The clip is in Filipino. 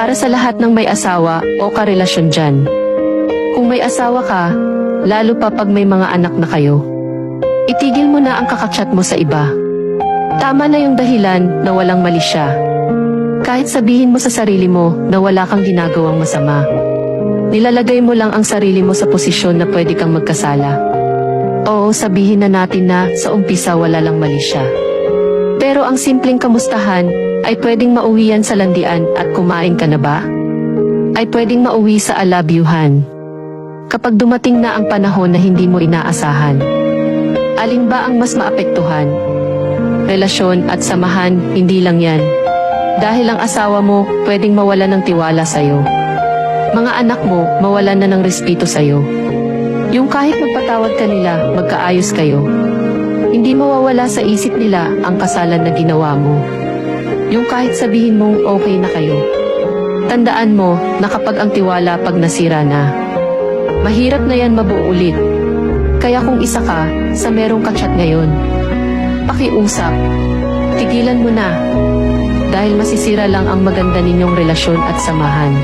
Para sa lahat ng may asawa o karelasyon dyan. Kung may asawa ka, lalo pa pag may mga anak na kayo. Itigil mo na ang kakachat mo sa iba. Tama na yung dahilan na walang mali siya. Kahit sabihin mo sa sarili mo na wala kang ginagawang masama. Nilalagay mo lang ang sarili mo sa posisyon na pwede kang magkasala. Oo, sabihin na natin na sa umpisa wala lang mali siya. Pero ang simpleng kamustahan ay pwedeng mauwi yan sa landian at kumain ka na ba? Ay pwedeng mauwi sa alabyuhan. Kapag dumating na ang panahon na hindi mo inaasahan. Alin ba ang mas maapektuhan? Relasyon at samahan, hindi lang yan. Dahil ang asawa mo pwedeng mawala ng tiwala sa'yo. Mga anak mo mawalan na ng respeto sa'yo. Yung kahit magpatawad ka nila, magkaayos kayo. Hindi mawawala sa isip nila ang kasalan na ginawa mo. Yung kahit sabihin mong okay na kayo. Tandaan mo na kapag ang tiwala pag nasira na, mahirap na yan mabuo ulit. Kaya kung isa ka sa merong kachat ngayon, pakiusap, tigilan mo na. Dahil masisira lang ang maganda ninyong relasyon at samahan.